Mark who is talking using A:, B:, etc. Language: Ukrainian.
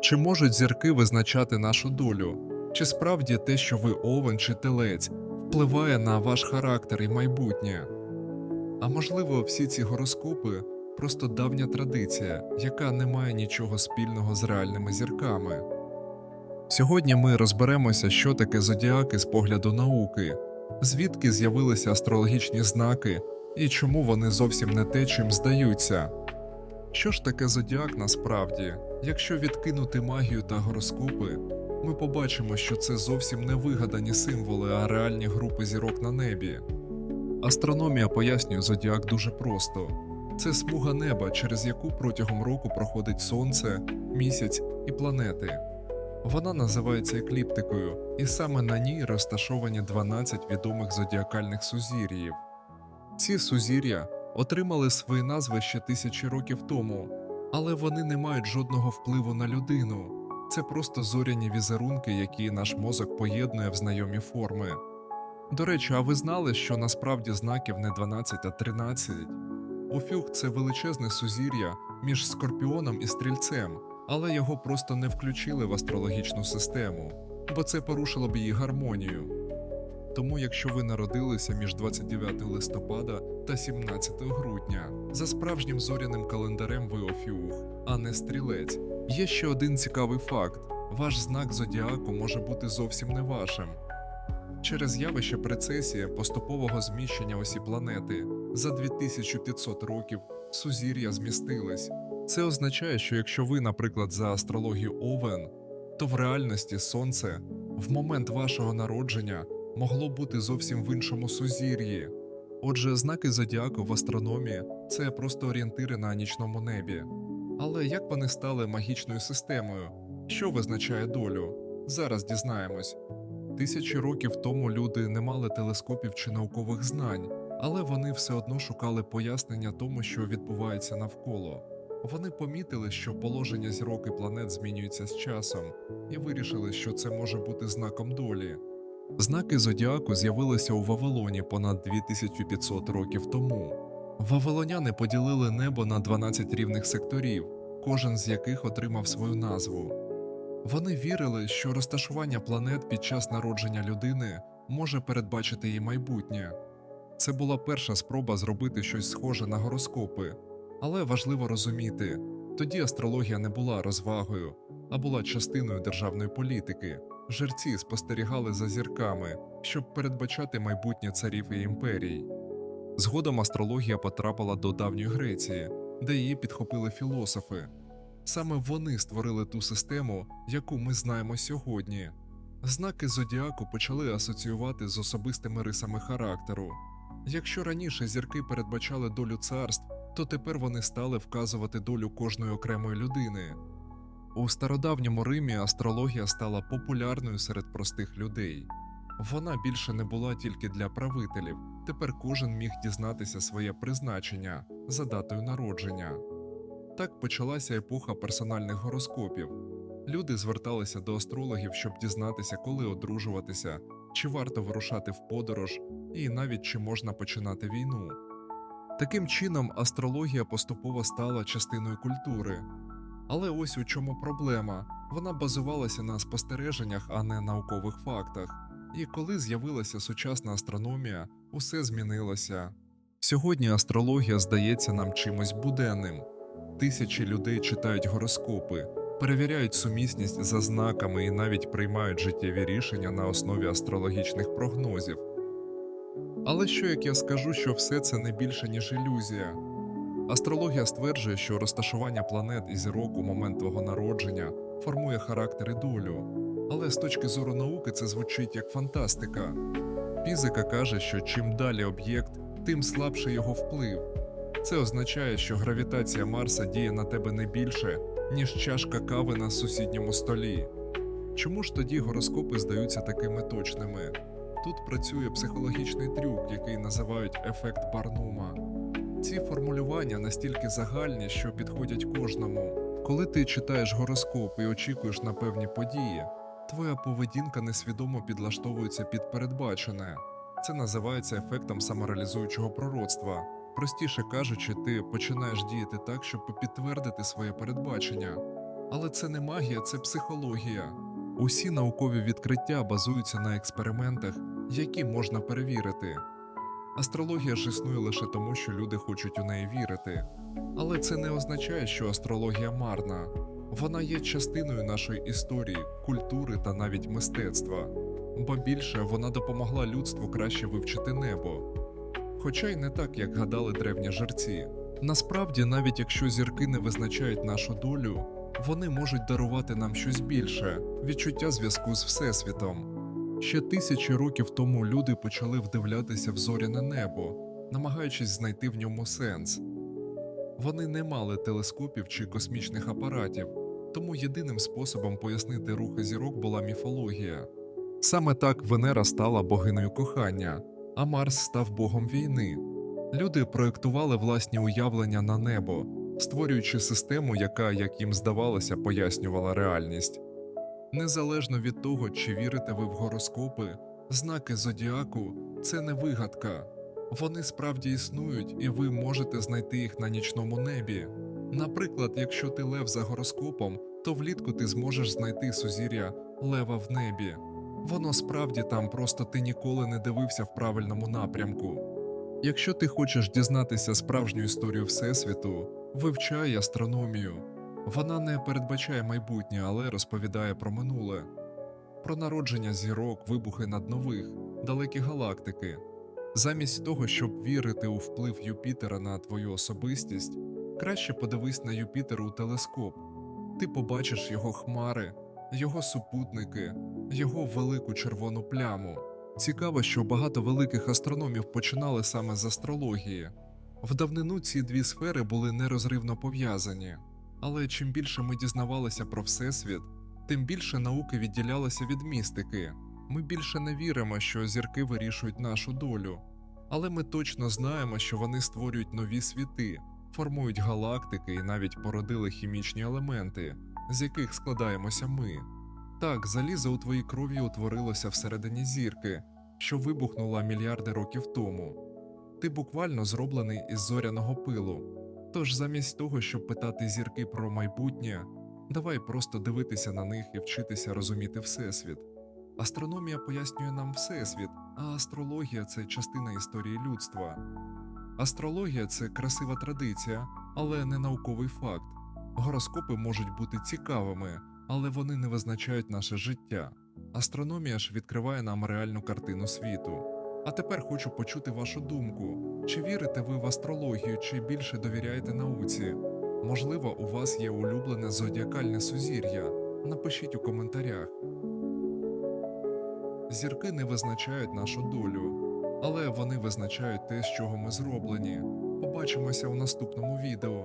A: Чи можуть зірки визначати нашу долю? Чи справді те, що ви овен чи телець, впливає на ваш характер і майбутнє? А можливо, всі ці гороскопи просто давня традиція, яка не має нічого спільного з реальними зірками. Сьогодні ми розберемося, що таке зодіаки з погляду науки, звідки з'явилися астрологічні знаки і чому вони зовсім не те, чим здаються. Що ж таке зодіак насправді? Якщо відкинути магію та гороскопи, ми побачимо, що це зовсім не вигадані символи, а реальні групи зірок на небі. Астрономія пояснює зодіак дуже просто: це смуга неба, через яку протягом року проходить сонце, місяць і планети. Вона називається екліптикою, і саме на ній розташовані 12 відомих зодіакальних сузір'їв. Ці сузір'я отримали свої назви ще тисячі років тому, але вони не мають жодного впливу на людину. Це просто зоряні візерунки, які наш мозок поєднує в знайомі форми. До речі, а ви знали, що насправді знаків не 12, а 13? Офюг це величезне сузір'я між скорпіоном і стрільцем, але його просто не включили в астрологічну систему, бо це порушило б її гармонію. Тому, якщо ви народилися між 29 листопада та 17 грудня, за справжнім зоряним календарем ви офіух, а не стрілець. Є ще один цікавий факт: ваш знак зодіаку може бути зовсім не вашим. Через явище прецесія поступового зміщення осі планети за 2500 років сузір'я змістились. Це означає, що якщо ви, наприклад, за астрологію Овен, то в реальності Сонце в момент вашого народження могло бути зовсім в іншому сузір'ї. Отже, знаки зодіаку в астрономії це просто орієнтири на нічному небі. Але як вони стали магічною системою? Що визначає долю? Зараз дізнаємось. Тисячі років тому люди не мали телескопів чи наукових знань, але вони все одно шукали пояснення тому, що відбувається навколо. Вони помітили, що положення зірок і планет змінюється з часом, і вирішили, що це може бути знаком долі. Знаки зодіаку з'явилися у Вавилоні понад 2500 років тому. Вавилоняни поділили небо на 12 рівних секторів, кожен з яких отримав свою назву. Вони вірили, що розташування планет під час народження людини може передбачити її майбутнє. Це була перша спроба зробити щось схоже на гороскопи, але важливо розуміти, тоді астрологія не була розвагою, а була частиною державної політики. Жерці спостерігали за зірками, щоб передбачати майбутнє царів і імперій. Згодом астрологія потрапила до давньої Греції, де її підхопили філософи. Саме вони створили ту систему, яку ми знаємо сьогодні. Знаки зодіаку почали асоціювати з особистими рисами характеру. Якщо раніше зірки передбачали долю царств, то тепер вони стали вказувати долю кожної окремої людини. У стародавньому Римі астрологія стала популярною серед простих людей. Вона більше не була тільки для правителів, тепер кожен міг дізнатися своє призначення за датою народження. Так почалася епоха персональних гороскопів. Люди зверталися до астрологів, щоб дізнатися, коли одружуватися, чи варто вирушати в подорож, і навіть чи можна починати війну. Таким чином, астрологія поступово стала частиною культури. Але ось у чому проблема вона базувалася на спостереженнях, а не наукових фактах. І коли з'явилася сучасна астрономія, усе змінилося. Сьогодні астрологія здається нам чимось буденним. Тисячі людей читають гороскопи, перевіряють сумісність за знаками і навіть приймають життєві рішення на основі астрологічних прогнозів. Але що як я скажу, що все це не більше, ніж ілюзія? Астрологія стверджує, що розташування планет і зірок у момент твого народження формує характер і долю. Але з точки зору науки це звучить як фантастика. Фізика каже, що чим далі об'єкт, тим слабший його вплив. Це означає, що гравітація Марса діє на тебе не більше, ніж чашка кави на сусідньому столі. Чому ж тоді гороскопи здаються такими точними? Тут працює психологічний трюк, який називають ефект Барнума. Ці формулювання настільки загальні, що підходять кожному. Коли ти читаєш гороскоп і очікуєш на певні події, твоя поведінка несвідомо підлаштовується під передбачене. Це називається ефектом самореалізуючого пророцтва. Простіше кажучи, ти починаєш діяти так, щоб підтвердити своє передбачення. Але це не магія, це психологія. Усі наукові відкриття базуються на експериментах, які можна перевірити. Астрологія ж існує лише тому, що люди хочуть у неї вірити. Але це не означає, що астрологія марна. Вона є частиною нашої історії, культури та навіть мистецтва. Ба більше вона допомогла людству краще вивчити небо. Хоча й не так, як гадали древні жерці. Насправді, навіть якщо зірки не визначають нашу долю, вони можуть дарувати нам щось більше відчуття зв'язку з Всесвітом. Ще тисячі років тому люди почали вдивлятися в зоряне небо, намагаючись знайти в ньому сенс. Вони не мали телескопів чи космічних апаратів, тому єдиним способом пояснити рухи зірок була міфологія. Саме так Венера стала богинею кохання, а Марс став богом війни. Люди проєктували власні уявлення на небо, створюючи систему, яка, як їм здавалося, пояснювала реальність. Незалежно від того, чи вірите ви в гороскопи, знаки зодіаку це не вигадка. Вони справді існують, і ви можете знайти їх на нічному небі. Наприклад, якщо ти лев за гороскопом, то влітку ти зможеш знайти сузір'я лева в небі. Воно справді там, просто ти ніколи не дивився в правильному напрямку. Якщо ти хочеш дізнатися справжню історію Всесвіту, вивчай астрономію. Вона не передбачає майбутнє, але розповідає про минуле, про народження зірок, вибухи наднових, далекі галактики. Замість того, щоб вірити у вплив Юпітера на твою особистість, краще подивись на Юпітер у телескоп. Ти побачиш його хмари, його супутники, його велику червону пляму. Цікаво, що багато великих астрономів починали саме з астрології. В давнину ці дві сфери були нерозривно пов'язані. Але чим більше ми дізнавалися про Всесвіт, тим більше науки відділялося від містики. Ми більше не віримо, що зірки вирішують нашу долю. Але ми точно знаємо, що вони створюють нові світи, формують галактики і навіть породили хімічні елементи, з яких складаємося ми. Так, залізо у твоїй крові утворилося всередині зірки, що вибухнула мільярди років тому. Ти буквально зроблений із зоряного пилу. Тож замість того, щоб питати зірки про майбутнє, давай просто дивитися на них і вчитися розуміти Всесвіт. Астрономія пояснює нам Всесвіт, а астрологія це частина історії людства. Астрологія це красива традиція, але не науковий факт. Гороскопи можуть бути цікавими, але вони не визначають наше життя. Астрономія ж відкриває нам реальну картину світу. А тепер хочу почути вашу думку. Чи вірите ви в астрологію, чи більше довіряєте науці? Можливо, у вас є улюблене зодіакальне сузір'я. Напишіть у коментарях. Зірки не визначають нашу долю, але вони визначають те, з чого ми зроблені. Побачимося у наступному відео.